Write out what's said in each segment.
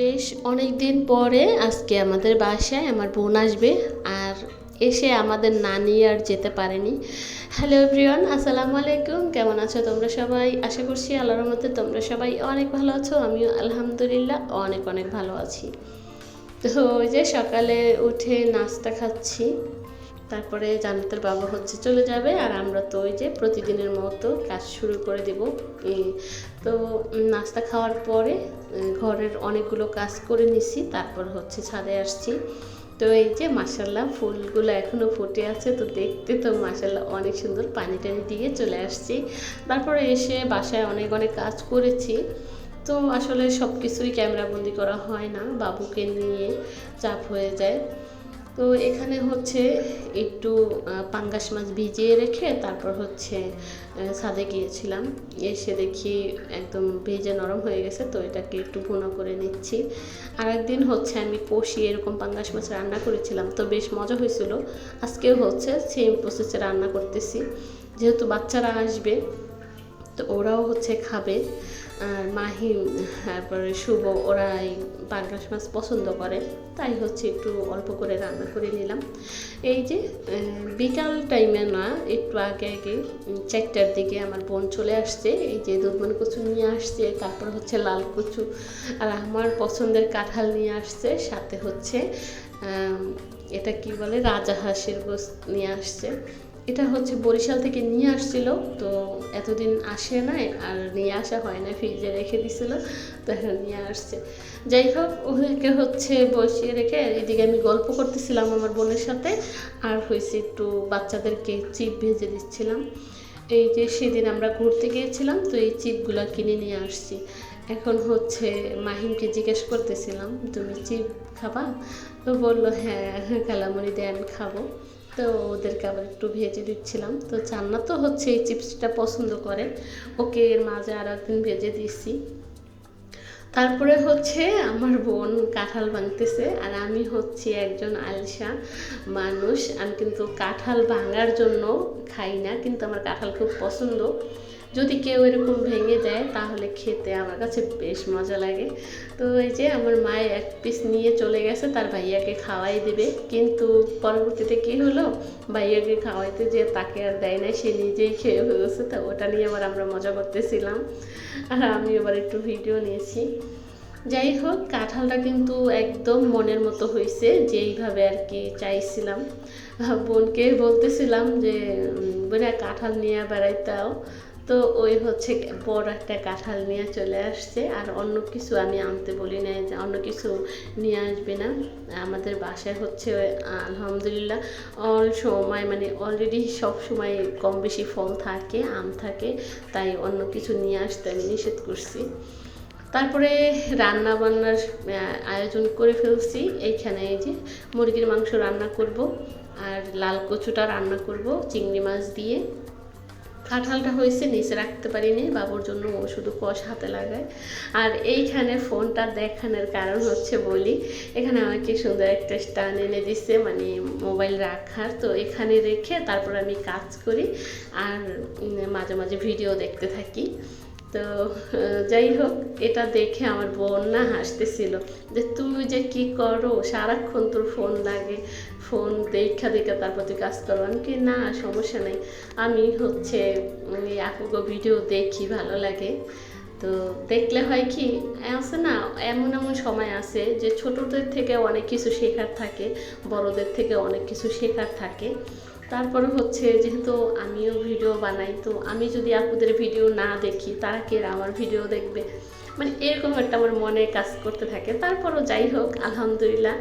বেশ অনেক দিন পরে আজকে আমাদের বাসায় আমার বোন আসবে আর এসে আমাদের নানি আর যেতে পারেনি। হ্যালো এভরিওয়ান আসসালামু আলাইকুম। কেমন আছো তোমরা সবাই? আশা করছি আল্লাহর মধ্যে তোমরা সবাই অনেক ভালো আছো। আমিও আলহামদুলিল্লাহ অনেক অনেক ভালো আছি। তো ওই যে সকালে উঠে নাস্তা খাচ্ছি। তারপরে জান্নাতের বাবা হচ্ছে চলে যাবে আর আমরা তো ওই যে প্রতিদিনের মতো কাজ শুরু করে দেব। তো নাস্তা খাওয়ার পরে ঘরের অনেকগুলো কাজ করে নিছি, তারপর হচ্ছে ছাদে আসছি। তো এই যে মাসাল্লাহ ফুলগুলো এখনও ফুটে আছে, তো দেখতে তো মাসাল্লাহ অনেক সুন্দর পানি টানি দিয়ে চলে আসছি। তারপরে এসে বাসায় অনেক অনেক কাজ করেছি। তো আসলে সব কিছুই ক্যামেরাবন্দি করা হয় না, বাবুকে নিয়ে চাপ হয়ে যায়। তো এখানে হচ্ছে একটু পাঙ্গাস মাছ ভিজিয়ে রেখে তারপর হচ্ছে ছাদে গিয়েছিলাম। এসে দেখি একদম ভেজে নরম হয়ে গেছে, তো এটাকে একটু ভুনো করে নিচ্ছি। আর একদিন হচ্ছে আমি কষিয়ে এরকম পাঙ্গাস মাছ রান্না করেছিলাম, তো বেশ মজা হয়েছিল। আজকেও হচ্ছে সেম প্রসেসে রান্না করতেছি। যেহেতু বাচ্চারা আসবে, তো ওরাও হচ্ছে খাবে। আর মাহিম, তারপরে শুভ ওরা এই পাঙ্গাস মাছ পছন্দ করে। তাই হচ্ছে একটু অল্প করে রান্না করে নিলাম। এই যে বিকাল টাইমে না, একটু আগে আগে চারটার দিকে আমার বোন চলে আসছে। এই যে দুধমান কচু নিয়ে আসছে, তারপর হচ্ছে লাল কচু। আর আমার পছন্দের কাঁঠাল নিয়ে আসছে, সাথে হচ্ছে এটা কি বলে, রাজা হাঁসের গোস নিয়ে আসছে। এটা হচ্ছে বরিশাল থেকে নিয়ে আসছিল, তো এতদিন আসে নাই আর নিয়ে আসা হয় না ফ্রিজে রেখে দিছিল, তো এখন নিয়ে আসছে। যাই হোক, ওদেরকে হচ্ছে বসিয়ে রেখে এদিকে আমি গল্প করতেছিলাম আমার বোনের সাথে, আর হয়েছে একটু বাচ্চাদেরকে চিপ ভেজে দিচ্ছিলাম। এই যে সেদিন আমরা ঘুরতে গিয়েছিলাম, তো এই চিপগুলো কিনে নিয়ে আসছি। এখন হচ্ছে মাহিমকে জিজ্ঞেস করতেছিলাম, তুমি চিপ খাবা? তো বলল হ্যাঁ কালামণি দেন খাব। তো ওদেরকে আবার একটু ভেজে দিচ্ছিলাম। তো চান্না তো হচ্ছে এই চিপসটা পছন্দ করে। ওকে এর মাঝে আর একদিন ভেজে দিচ্ছি তারপরে হচ্ছে আমার বোন কাঁঠাল ভাঙতেছে আর আমি হচ্ছি একজন আলসা মানুষ। আমি কিন্তু কাঁঠাল ভাঙার জন্য খাই না, কিন্তু আমার কাঁঠাল খুব পছন্দ। যদি কেউ এরকম ভেঙে যায়, তাহলে খেতে আমার কাছে বেশ মজা লাগে। তো এই যে আমার মায়ের এক পিস নিয়ে চলে গেছে, তার ভাইয়াকে খাওয়াই দেবে। কিন্তু পরবর্তীতে কি হলো? ভাইয়াকে খাওয়াইতে যে তাকে আর দেয় না সে নিজেই খেয়ে ফেলেছে তো ওটা নিয়ে আবার আমরা মজা করতেছিলাম। আর আমি এবার একটু ভিডিও নিয়েছি। যাই হোক, কাঁঠালটা কিন্তু একদম মনের মতো হয়েছে যেইভাবে আর কি চাইছিলাম। বোনকে বলতেছিলাম যে বোনা কাঁঠাল নিয়ে বেড়াইতাও তো ওই হচ্ছে বড় একটা কাঁঠাল নিয়ে চলে আসছে, আর অন্য কিছু আমি আনতে বলি না যে অন্য কিছু নিয়ে আসবে না। আমাদের বাসায় হচ্ছে, আলহামদুলিল্লাহ, অল সময় মানে অলরেডি সব সময় কম বেশি ফল থাকে, আম থাকে, তাই অন্য কিছু নিয়ে আসতে আমি নিষেধ করছি। তারপরে রান্না বান্নার আয়োজন করে ফেলছি। এইখানে এই যে মুরগির মাংস রান্না করব, আর লাল কচুটা রান্না করব, চিংড়ি মাছ দিয়ে। কাঁঠালটা হয়েছে, নিচে রাখতে পারিনি, বাবুর জন্য ও শুধু কষ হাতে লাগায়। আর এইখানে ফোনটা দেখানোর কারণ হচ্ছে বলি, এখানে আমাকে সুন্দর একটা স্টান এনে দিচ্ছে মানে মোবাইল রাখার। তো এখানে রেখে তারপর আমি কাজ করি, আর মাঝে মাঝে ভিডিও দেখতে থাকি। তো যাই হোক, এটা দেখে আমার বোন না হাসতেছিল যে তুই যে কি করো? সারাক্ষণ তোর ফোন লাগে ফোন দেখা দেখা তারপর তুই কাজ করো। আমি কি না, সমস্যা নেই। আমি হচ্ছে আপুগো ভিডিও দেখি, ভালো লাগে। তো দেখলে হয় কি, আছে না, এমন এমন সময় আছে যে ছোটদের থেকে অনেক কিছু শেখার থাকে, বড়দের থেকে অনেক কিছু শেখার থাকে। তারপরে হচ্ছে যেহেতু আমিও ভিডিও বানাই, তো আমি যদি আপুদের ভিডিও না দেখি তারা কে আমার ভিডিও দেখবে। মানে এরকম একটা আমার মনে কাজ করতে থাকে। তারপরও যাই হোক, আলহামদুলিল্লাহ,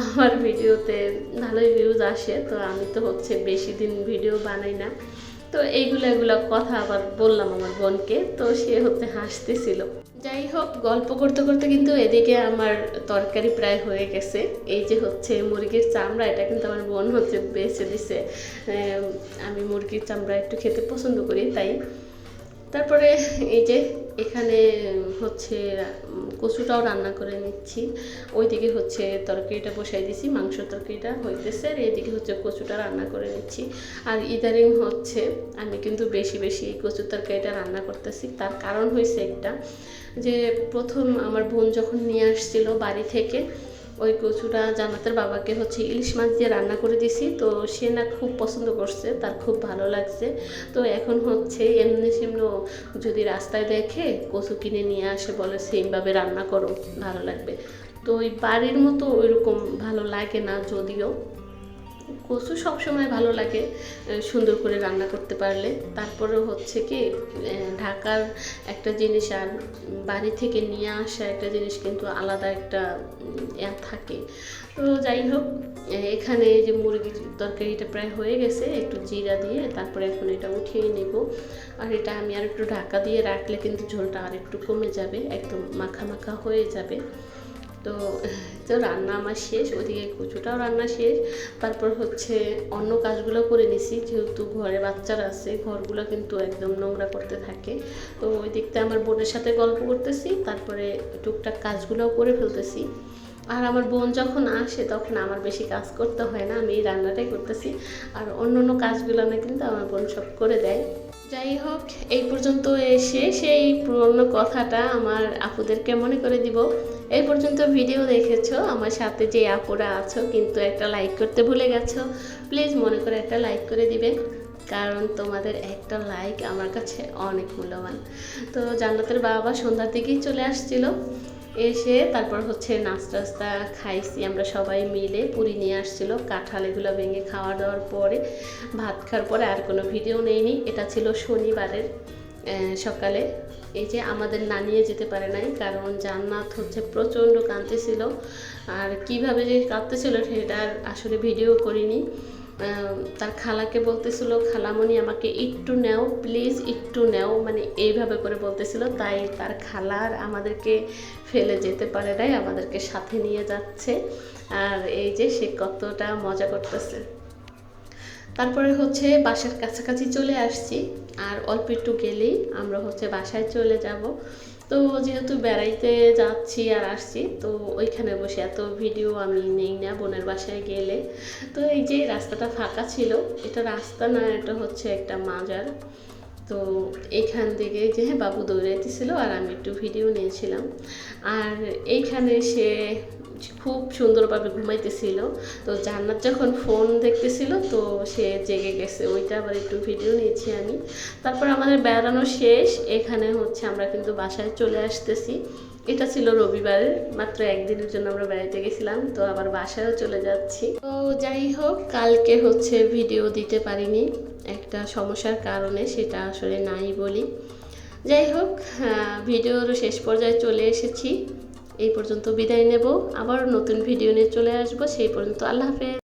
আমার ভিডিওতে ভালোই ভিউজ আসে। তো আমি তো হচ্ছে বেশি দিন ভিডিও বানাই না। তো এইগুলো এগুলো কথা আবার বললাম আমার বোনকে, তো সে হচ্ছে হাসতেছিল। যাই হোক, গল্প করতে করতে কিন্তু এদিকে আমার তরকারি প্রায় হয়ে গেছে। এই যে হচ্ছে মুরগির চামড়া, এটা কিন্তু আমার বোন হচ্ছে বেছে দিছে। আমি মুরগির চামড়া একটু খেতে পছন্দ করি, তাই তারপরে এই যে এখানে হচ্ছে কচুটাও রান্না করে নিচ্ছি। ওইদিকে হচ্ছে তরকারিটা বসাই দিছি, মাংস তরকারিটা হইতেছে আর এইদিকে হচ্ছে কচুটা রান্না করে নিচ্ছি। আর ইদারিং হচ্ছে আমি কিন্তু বেশি বেশি এই কচু তরকারিটা রান্না করতেছি। তার কারণ হয়েছে একটা, যে প্রথম আমার বোন যখন নিয়ে আসছিল বাড়ি থেকে ওই কচুটা জান্নাতের বাবাকে হচ্ছে ইলিশ মাছ দিয়ে রান্না করে দিছি। তো সে না খুব পছন্দ করছে, তার খুব ভালো লাগছে। তো এখন হচ্ছে এমনি সেমনি যদি রাস্তায় দেখে কচু কিনে নিয়ে আসে বলে সেমভাবে রান্না করো, ভালো লাগবে। তো ওই বাড়ির মতো ওইরকম ভালো লাগে না যদিও। কচু সবসময় ভালো লাগে সুন্দর করে রান্না করতে পারলে। তারপরে হচ্ছে কি ঢাকার একটা জিনিস আর বাড়ি থেকে নিয়ে আসা একটা জিনিস কিন্তু আলাদা একটা থাকে। তো যাই হোক এখানে যে মুরগির তরকারিটা প্রায় হয়ে গেছে, একটু জিরা দিয়ে তারপরে এখন এটা উঠিয়ে নেব। আর এটা আমি আর একটু ঢাকা দিয়ে রাখলে কিন্তু ঝোলটা আর একটু কমে যাবে, একদম মাখা মাখা হয়ে যাবে। তো তো রান্না আমার শেষ ওইদিকে কচুটাও রান্না শেষ। তারপর হচ্ছে অন্য কাজগুলো করে নিছি, যেহেতু ঘরে বাচ্চারা আছে, ঘরগুলো কিন্তু একদম নোংরা করতে থাকে। তো ওই দিকটা আমার বোনের সাথে গল্প করতেছি, তারপরে টুকটাক কাজগুলোও করে ফেলতেছি। আর আমার বোন যখন আসে, তখন আমার বেশি কাজ করতে হয় না, আমি এই রান্নাটাই করতেছি। আর অন্য অন্য কাজগুলো না কিন্তু আমার বোন সব করে দেয়। যাই হোক, এই পর্যন্ত এসে সেই পুরনো কথাটা আমার আপুদেরকে মনে করে দিব। এই পর্যন্ত ভিডিও দেখেছ? আমার সাথে যে আপুরা আছো, কিন্তু একটা লাইক করতে ভুলে গেছো প্লিজ মনে করে একটা লাইক করে দিবে। কারণ তোমাদের একটা লাইক আমার কাছে অনেক মূল্যবান। তো জান্নাতের বাবা সন্ধ্যার দিকেই চলে আসছিল। এসে তারপর হচ্ছে নাস্তা খাইছি, আমরা সবাই মিলে পুরি নিয়ে আসছিল। কাঁঠাল এগুলো ভেঙে খাওয়া দাওয়ার পরে, ভাত খাওয়ার পরে আর কোনো ভিডিও নেইনি। এটা ছিল শনিবারের সকালে। এই যে আমাদের না নিয়ে যেতে পারে নাই, কারণ জান্নাত হচ্ছে প্রচণ্ড কাঁদতেছিল। আর কীভাবে যে কাঁদতেছিল সেটার আসলে ভিডিও করিনি। তার খালাকে বলতেছিল, খালামণি, আমাকে একটু নেও প্লিজ একটু নেও। মানে এইভাবে করে বলতেছিল। তাই তার খালার আমাদেরকে ফেলে যেতে পারে নাই, আমাদেরকে সাথে নিয়ে যাচ্ছে। আর এই যে সে কতটা মজা করতেছে। তারপরে হচ্ছে বাসার কাছাকাছি চলে আসছি। আর অল্প একটু গেলেই আমরা হচ্ছে বাসায় চলে যাব। তো যেহেতু বেড়াইতে যাচ্ছি আর আসছি, তো ওইখানে বসে এত ভিডিও আমি নেই না বোনের বাসায় গেলে। তো এই যে রাস্তাটা ফাঁকা ছিল, এটা রাস্তা না, এটা হচ্ছে একটা মাজার। তো এইখান থেকে যে বাবু দৌড়াইতেছিল আর আমি একটু ভিডিও নিয়েছিলাম। আর এইখানে সে খুব সুন্দরভাবে ঘুমাইতেছিল। তো জান্নাত যখন ফোন দেখতেছিল, তো সে জেগে গেছে। ওইটা আবার একটু ভিডিও নিয়েছি আমি। তারপর আমাদের বেড়ানো শেষ। এখানে হচ্ছে আমরা কিন্তু বাসায় চলে আসতেছি। এটা ছিল রবিবারের, মাত্র একদিনের জন্য আমরা বেড়াইতে গেছিলাম, তো আবার বাসায়ও চলে যাচ্ছি। তো যাই হোক, কালকে হচ্ছে ভিডিও দিতে পারিনি। একটা সমস্যার কারণে সেটা আসলে নাই বলি। যাই হোক ভিডিওর শেষ পর্যায়ে চলে এসেছি। এই পর্যন্ত বিদায় নেব। আবার নতুন ভিডিও নিয়ে চলে আসব সেই পর্যন্ত আল্লাহ হাফেজ।